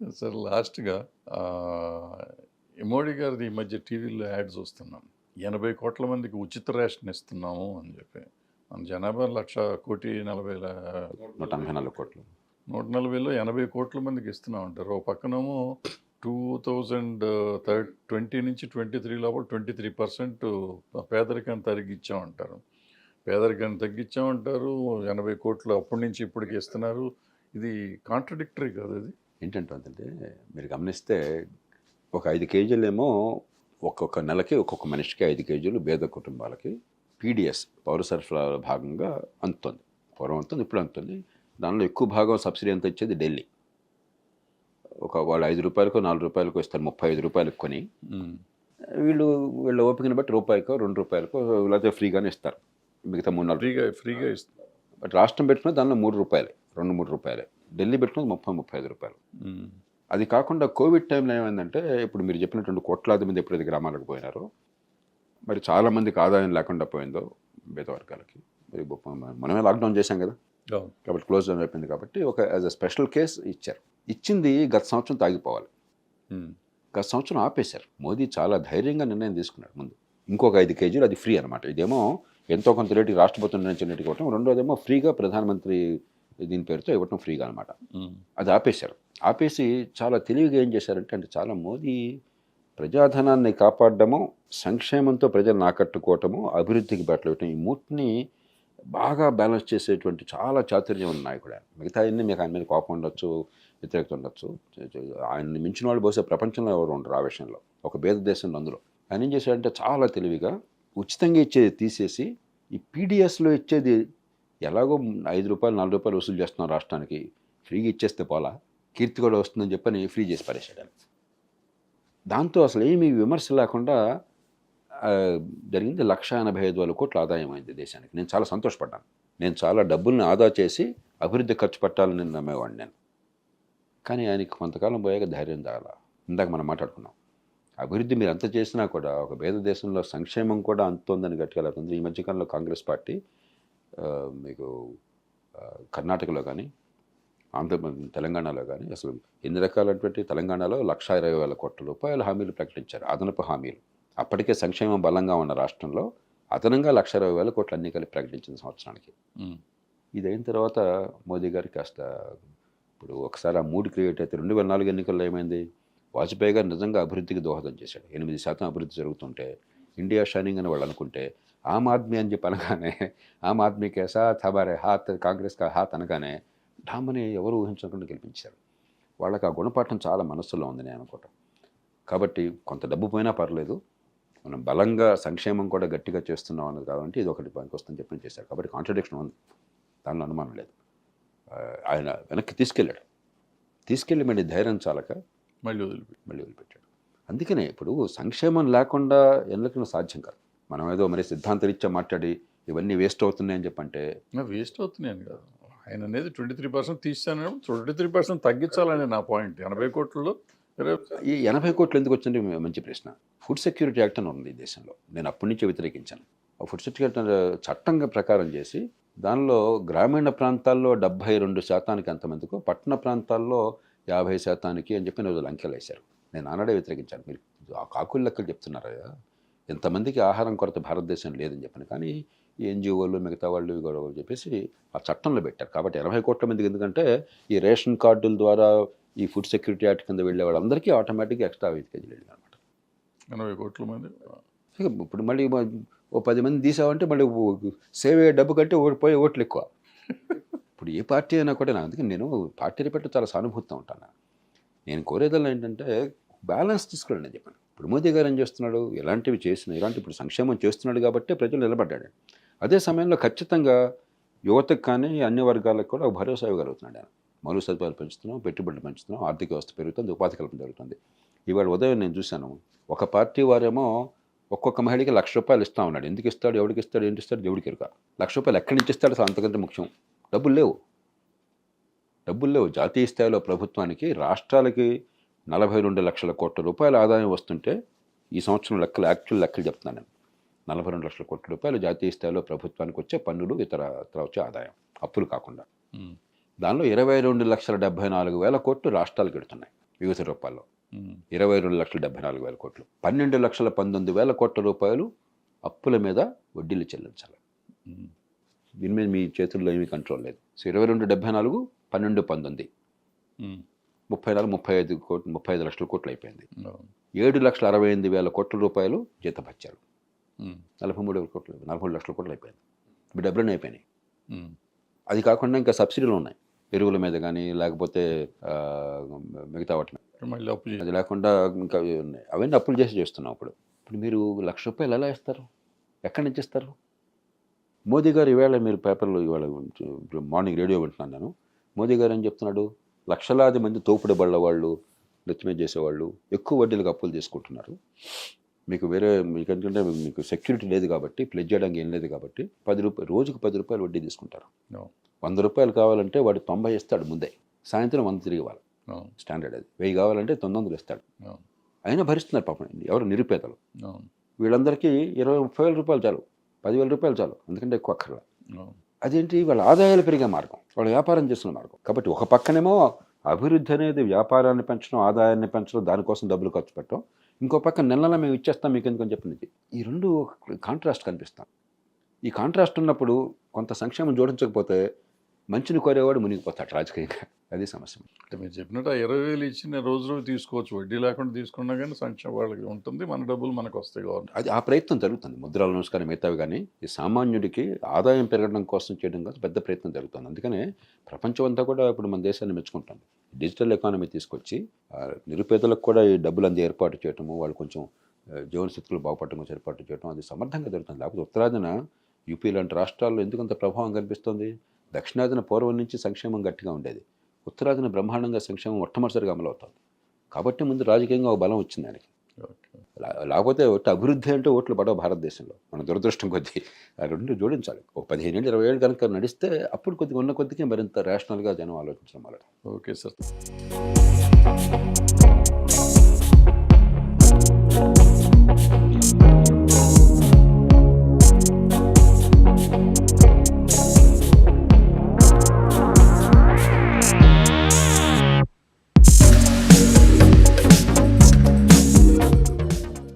Sir లాస్ట్గా మోడీ గారిది ఈ మధ్య టీవీలో యాడ్ చూస్తున్నాం ఎనభై కోట్ల మందికి ఉచిత రేషన్ ఇస్తున్నాము అని చెప్పి. మన జనాభా లక్ష కోటి నలభై నూట ఎనభై నాలుగు కోట్లు. నూట నలభైలో ఎనభై కోట్ల మందికి ఇస్తున్నాం అంటారు ఓ పక్కనేమో టూ థౌజండ్ థర్డ్ ట్వంటీ నుంచి ట్వంటీ త్రీ లోపల ట్వంటీ త్రీ పర్సెంట్ పేదరికాన్ని తగ్గించామంటారు పేదరికాన్ని తగ్గించామంటారు ఎనభై కోట్లు అప్పటి నుంచి ఇప్పటికి ఇస్తున్నారు. ఇది కాంట్రడిక్టరీ కాదు ఇది. ఏంటంటే మీరు గమనిస్తే ఒక ఐదు కేజీలేమో ఒక్కొక్క నెలకి ఒక్కొక్క మనిషికి ఐదు కేజీలు పేద కుటుంబాలకి పీడిఎస్ పౌర సరఫరాల భాగంగా అందుతుంది. పూర్వం అంతుంది ఇప్పుడు అందుతుంది. దానిలో ఎక్కువ భాగం సబ్సిడీ ఎంత ఇచ్చేది ఢిల్లీ. ఒక వాళ్ళు ఐదు రూపాయలకు నాలుగు రూపాయలకు ఇస్తారు ముప్పై ఐదు రూపాయలకు కొని. వీళ్ళు వీళ్ళ ఓపికని బట్టి రూపాయికో రెండు రూపాయలకో లేకపోతే ఫ్రీగానే ఇస్తారు. మిగతా మూడు నాలుగు ఫ్రీగా ఫ్రీగా ఇస్తున్నారు బట్ రాష్ట్రం పెట్టుకున్న దానిలో మూడు రూపాయలే రెండు మూడు రూపాయలే. ఢిల్లీ పెట్టుకున్నది ముప్పై ముప్పై ఐదు రూపాయలు. అది కాకుండా కోవిడ్ టైంలో ఏమైందంటే ఇప్పుడు మీరు చెప్పినటువంటి కోట్లాది మంది ఎప్పుడైతే గ్రామాలకు పోయినారో మరి చాలా మందికి ఆదాయం లేకుండా పోయిందో పేద వర్గాలకి. మరి మనమే లాక్డౌన్ చేశాం కదా. కాబట్టి క్లోజ్ డౌన్ అయిపోయింది కాబట్టి ఒక యాజ్ అ స్పెషల్ కేస్ ఇచ్చారు. ఇచ్చింది గత సంవత్సరం తాగిపోవాలి. గత సంవత్సరం ఆపేశారు. మోదీ చాలా ధైర్యంగా నిర్ణయం తీసుకున్నాడు ముందు. ఇంకొక ఐదు కేజీలు అది ఫ్రీ అనమాట ఇదేమో ఎంతో కొంత రేటుకి రాష్ట్రపతి నిర్ణయించిన రేటుకి ఇవ్వటం. రెండోదేమో ఫ్రీగా ప్రధానమంత్రి దీని పేరుతో ఇవ్వటం ఫ్రీగా అనమాట. అది ఆపేశారు. ఆపేసి చాలా తెలివిగా ఏం చేశారంటే అంటే చాలా మోదీ ప్రజాధనాన్ని కాపాడడము సంక్షేమంతో ప్రజలను ఆకట్టుకోవటము అభివృద్ధికి బట్టలు ఈ మూటిని బాగా బ్యాలెన్స్ చేసేటువంటి చాలా చాతుర్యం ఉన్న నాయకుడు ఆయన. మిగతా అన్ని మీకు ఆయన మీద కోపం ఉండొచ్చు వ్యతిరేకత ఉండొచ్చు. ఆయన్ని మించిన వాళ్ళు బహుశా ప్రపంచంలో ఎవరు ఉండరు ఆ విషయంలో. ఒక భేద దేశంలో అందులో. ఆయన ఏం చేశాడంటే చాలా తెలివిగా ఉచితంగా ఇచ్చేది తీసేసి ఈ పీడిఎస్లో ఇచ్చేది ఎలాగో ఐదు రూపాయలు నాలుగు రూపాయలు వసూలు చేస్తున్నాం రాష్ట్రానికి. ఫ్రీగా ఇచ్చేస్తే పోలా. కీర్తి కూడా వస్తుందని చెప్పని ఫ్రీ చేసి పడేశాడు దాంతో అసలు ఏమీ విమర్శ లేకుండా జరిగింది లక్ష ఎనభై ఐదు వేల కోట్ల ఆదాయం అయింది దేశానికి. నేను చాలా సంతోషపడ్డాను. నేను చాలా డబ్బుల్ని ఆదా చేసి అభివృద్ధి ఖర్చు పెట్టాలని నమ్మేవాడిని నేను. కానీ ఆయనకి కొంతకాలం పోయాక ధైర్యం దాగల. ఇందాక మనం మాట్లాడుకున్నాం. అభివృద్ధి మీరు ఎంత చేసినా కూడా ఒక భేద దేశంలో సంక్షేమం కూడా అంతుందని గట్టిగా లేకుంది ఈ మధ్యకాలంలో కాంగ్రెస్ పార్టీ మీకు కర్ణాటకలో కానీ ఆంధ్ర తెలంగాణలో కానీ అసలు ఎన్ని రకాలైనటువంటి తెలంగాణలో లక్ష ఇరవై వేల కోట్ల రూపాయల హామీలు ప్రకటించారు. అదనపు హామీలు. అప్పటికే సంక్షేమం బలంగా ఉన్న రాష్ట్రంలో అదనంగా లక్ష ఇరవై వేల కోట్లు అన్ని కలిపి ప్రకటించింది సంవత్సరానికి. ఉమ్. ఇది అయిన తర్వాత మోదీ గారికి కాస్త ఇప్పుడు ఒకసారి ఆ మూడు క్రియేట్ అయితే రెండు వేల నాలుగు ఎన్నికల్లో ఏమైంది? వాజ్పేయి గారు నిజంగా అభివృద్ధికి దోహదం చేశాడు. ఎనిమిది శాతం అభివృద్ధి జరుగుతుంటే ఇండియా షైనింగ్ అని వాళ్ళు అనుకుంటే ఆమ్ ఆద్మీ అని చెప్పి అనగానే ఆమ్ ఆద్మీ కేసా హమారే హాత్ కాంగ్రెస్ కా హాత్ అనగానే ఢామని ఎవరు ఊహించకుండా గెలిపించారు. వాళ్ళకి ఆ గుణపాఠం చాలా మనస్సులో ఉంది నేను అనుకోవటం కాబట్టి కొంత డబ్బు పోయినా పర్లేదు మనం బలంగా సంక్షేమం కూడా గట్టిగా చేస్తున్నాం అన్నది కాబట్టి ఇది ఒకటి పనికి వస్తుందని చెప్పి చేశారు కాబట్టి కాంట్రడిక్షన్ ఉంది. దానిలో అనుమానం లేదు. ఆయన వెనక్కి తీసుకెళ్ళాడు. తీసుకెళ్ళి మళ్ళీ ధైర్యం చాలక మళ్ళీ వదిలిపెట్టి మళ్ళీ వదిలిపెట్టాడు. అందుకనే ఇప్పుడు సంక్షేమం లేకుండా ఎన్నకన్నా సాధ్యం కాదు? మనం ఏదో మరి సిద్ధాంతరీత్యా మాట్లాడి ఇవన్నీ వేస్ట్ అవుతున్నాయని చెప్పంటే? వేస్ట్ అవుతున్నాయని కాదు. ఆయన అనేది ట్వంటీ త్రీ పర్సెంట్ తీస్తాను ట్వంటీ త్రీ పర్సెంట్ తగ్గించాలని నా పాయింట్. ఎనభై కోట్లలో ఈ ఎనభై కోట్లు ఎందుకు వచ్చింది? మంచి ప్రశ్న. ఫుడ్ సెక్యూరిటీ యాక్ట్ అని ఉంది ఈ దేశంలో. నేను అప్పటి నుంచే వ్యతిరేకించాను. ఆ ఫుడ్ సెక్యూరిటీ చట్టంగా ప్రకారం చేసి దానిలో గ్రామీణ ప్రాంతాల్లో డెబ్భై రెండు శాతానికి ఎంతమందికో పట్టణ ప్రాంతాల్లో యాభై శాతానికి అని చెప్పి రోజులు అంకెలు వేశారు. నేను ఆనాడే వ్యతిరేకించాను. మీరు ఆ కాకుల లెక్కలు చెప్తున్నారు? కదా ఎంతమందికి ఆహారం కొరత భారతదేశం లేదని చెప్పాను. కానీ ఈ ఎన్జిఓలు మిగతా వాళ్ళు ఇవి కూడా చెప్పేసి ఆ చట్టంలో పెట్టారు. కాబట్టి ఎనభై కోట్ల మందికి ఎందుకంటే ఈ రేషన్ కార్డుల ద్వారా ఈ ఫుడ్ సెక్యూరిటీ యాక్ట్ కింద వెళ్ళే వాళ్ళందరికీ ఆటోమేటిక్గా ఎక్స్ట్రా ఐదు కేజీలు వెళ్ళింది అనమాట ఎనభై కోట్ల మంది? ఇప్పుడు మళ్ళీ ఓ పది మంది తీసావంటే మళ్ళీ సేవ్ అయ్యే డబ్బు కంటే పోయే ఓట్లు ఎక్కువ. ఇప్పుడు ఏ పార్టీ అయినా కూడా నా అందుకని నేను పార్టీని పెట్టి చాలా సానుభూతితో ఉంటాను. నేను కోరేదల్లా ఏంటంటే బ్యాలెన్స్ తీసుకోండి నేను చెప్పాను. ఇప్పుడు మోదీ గారు ఏం చేస్తున్నాడు? ఎలాంటివి చేసిన ఇలాంటి ఇప్పుడు సంక్షేమం చేస్తున్నాడు కాబట్టి ప్రజలు నిలబడ్డాడు. అదే సమయంలో ఖచ్చితంగా యువతకు కానీ అన్ని వర్గాలకు కూడా భరోసా ఇవ్వగలుగుతున్నాడు ఆయన. మౌలిక సదుపాయాలు పెంచుతున్నాం పెట్టుబడులు పెంచుతున్నాం ఆర్థిక వ్యవస్థ పెరుగుతుంది ఉపాధి కల్పన జరుగుతుంది. ఇవాళ ఉదయం నేను చూశాను ఒక పార్టీ వారేమో ఒక్కొక్క మహిళకి లక్ష రూపాయలు ఇస్తా ఉన్నాడు. ఎందుకు ఇస్తాడు? ఎవరికి ఇస్తాడు? ఏంటి ఇస్తాడు? దేవుడికి ఎరుక లక్ష రూపాయలు ఎక్కడి నుంచి ఇస్తాడు? అంతకంటే ముఖ్యం. డబ్బులు లేవు. డబ్బులు లేవు. జాతీయ స్థాయిలో ప్రభుత్వానికి రాష్ట్రాలకి నలభై రెండు లక్షల కోట్ల రూపాయల ఆదాయం వస్తుంటే ఈ సంవత్సరం లెక్కలు యాక్చువల్ లెక్కలు చెప్తున్నాను నేను. నలభై రెండు లక్షల కోట్ల రూపాయలు జాతీయ స్థాయిలో ప్రభుత్వానికి వచ్చే పన్నులు ఇతర ఇతర వచ్చే ఆదాయం అప్పులు కాకుండా. దానిలో ఇరవై రెండు లక్షల డెబ్బై నాలుగు వేల కోట్లు రాష్ట్రాలకు ఎడుతున్నాయి వివిధ రూపాల్లో. ఇరవై రెండు లక్షల డెబ్బై నాలుగు వేల కోట్లు. పన్నెండు లక్షల పంతొమ్మిది వేల కోట్ల రూపాయలు అప్పుల మీద వడ్డీలు చెల్లించాలి. దీని మీద మీ చేతుల్లో ఏమీ కంట్రోల్ లేదు. సో ఇరవై రెండు డెబ్బై నాలుగు పన్నెండు పంతొమ్మిది. ముప్పై నాలుగు ముప్పై ఐదు కోట్లు ముప్పై ఐదు లక్షల కోట్లు అయిపోయింది. ఏడు లక్షల అరవై ఎనిమిది వేల కోట్ల రూపాయలు ఉమ్, నలభై మూడు వేల కోట్లు నలభై మూడు లక్షల కోట్లు అయిపోయింది. ఇప్పుడు డబ్బులన్నీ అయిపోయినాయి. అది కాకుండా ఇంకా సబ్సిడీలు ఉన్నాయి. ఎరువుల మీద కానీ లేకపోతే మిగతా వాటి మీద అది లేకుండా ఇంకా ఉన్నాయి అవన్నీ అప్పులు చేసి చేస్తున్నాం ఇప్పుడు ఇప్పుడు మీరు లక్ష రూపాయలు ఎలా ఇస్తారు ఎక్కడి నుంచి ఇస్తారు? మోదీ గారు ఈవేళ మీరు పేపర్లో ఇవాళ మార్నింగ్ రేడియో వింటున్నాను నేను. మోదీ గారు ఏం చెప్తున్నాడు? లక్షలాది మంది తోపుడు బళ్ళ వాళ్ళు నెత్తిమీద చేసేవాళ్ళు ఎక్కువ వడ్డీలకు అప్పులు తీసుకుంటున్నారు. మీకు వేరే మీకు ఎందుకంటే మీకు సెక్యూరిటీ లేదు కాబట్టి ప్లెజ్ చేయడానికి ఏం లేదు కాబట్టి పది రూపాయలు రోజుకు పది రూపాయలు వడ్డీ తీసుకుంటారు. వంద రూపాయలు కావాలంటే వాడు తొంభై ఇస్తాడు ముందే. సాయంత్రం వంద తిరిగి ఇవ్వాలి. అవును, స్టాండర్డ్ అది. వెయ్యి కావాలంటే తొమ్మిది వందలు ఇస్తాడు. అయినా భరిస్తున్నారు పాపం. ఎవరు? నిరుపేదలు. వీళ్ళందరికీ ఇరవై ముప్పై వేల రూపాయలు చాలు. పదివేల రూపాయలు చాలు. ఎందుకంటే ఎక్కువ అక్కర్లా. అదేంటి? వాళ్ళ ఆదాయాలు పెరిగే మార్గం వాళ్ళ వ్యాపారం చేస్తున్న మార్గం. కాబట్టి ఒక పక్కనేమో అభివృద్ధి అనేది వ్యాపారాన్ని పెంచడం ఆదాయాన్ని పెంచడం దానికోసం డబ్బులు ఖర్చు పెట్టడం. ఇంకో పక్క నెల మేము ఇచ్చేస్తాం మీకు ఎందుకని చెప్పింది ఈ రెండు కాంట్రాస్ట్ కనిపిస్తాం. ఈ కాంట్రాస్ట్ ఉన్నప్పుడు కొంత సంక్షేమం జోడించకపోతే మంచిని కోరేవాడు మునిగిపోతాడు రాజకీయంగా. అది సమస్య. అంటే మీరు చెప్పినట్టు ఇరవై వేలు ఇచ్చిన రోజు రోజు తీసుకోవచ్చు. వడ్డీ లేకుండా తీసుకున్నా కానీ సంక్షేమ వాళ్ళకి ఉంటుంది. మన డబ్బులు మనకు వస్తాయి గవర్నమెంట్ అది ఆ ప్రయత్నం జరుగుతుంది. ముద్రాల కానీ మిగతావి కానీ ఈ సామాన్యుడికి ఆదాయం పెరగడం కోసం చేయడం కోసం పెద్ద ప్రయత్నం జరుగుతుంది. అందుకనే ప్రపంచం అంతా కూడా ఇప్పుడు మన దేశాన్ని మెచ్చుకుంటుంది డిజిటల్ ఎకానమీ తీసుకొచ్చి నిరుపేదలకు కూడా ఈ డబ్బులు అంది ఏర్పాటు చేయటము వాళ్ళు కొంచెం ఆ, జీవన స్థితులు బాగుపడటం ఏర్పాటు చేయడం అది సమర్థంగా జరుగుతుంది. లేకపోతే ఉత్తరాదిన యూపీ లాంటి రాష్ట్రాల్లో ఎందుకంత ప్రభావం కనిపిస్తుంది? దక్షిణాదిన పూర్వం నుంచి సంక్షేమం గట్టిగా ఉండేది. ఉత్తరాదిన బ్రహ్మాండంగా సంక్షేమం మొట్టమొదటిసారిగా అమలవుతుంది. కాబట్టి ముందు రాజకీయంగా ఒక బలం వచ్చింది దానికి. లేకపోతే ఒట్టి అభివృద్ధి అంటే ఓట్లు పడవు భారతదేశంలో. మన దురదృష్టం కొద్దీ ఆ రెండు జోడించాలి. ఒక పదిహేను ఏళ్ళు ఇరవై ఏళ్ళు కనుక నడిస్తే అప్పుడు కొద్దిగా ఉన్న కొద్దిగా మరింత రేషనల్గా జనం ఆలోచించడం మొదలు ఓకే సార్.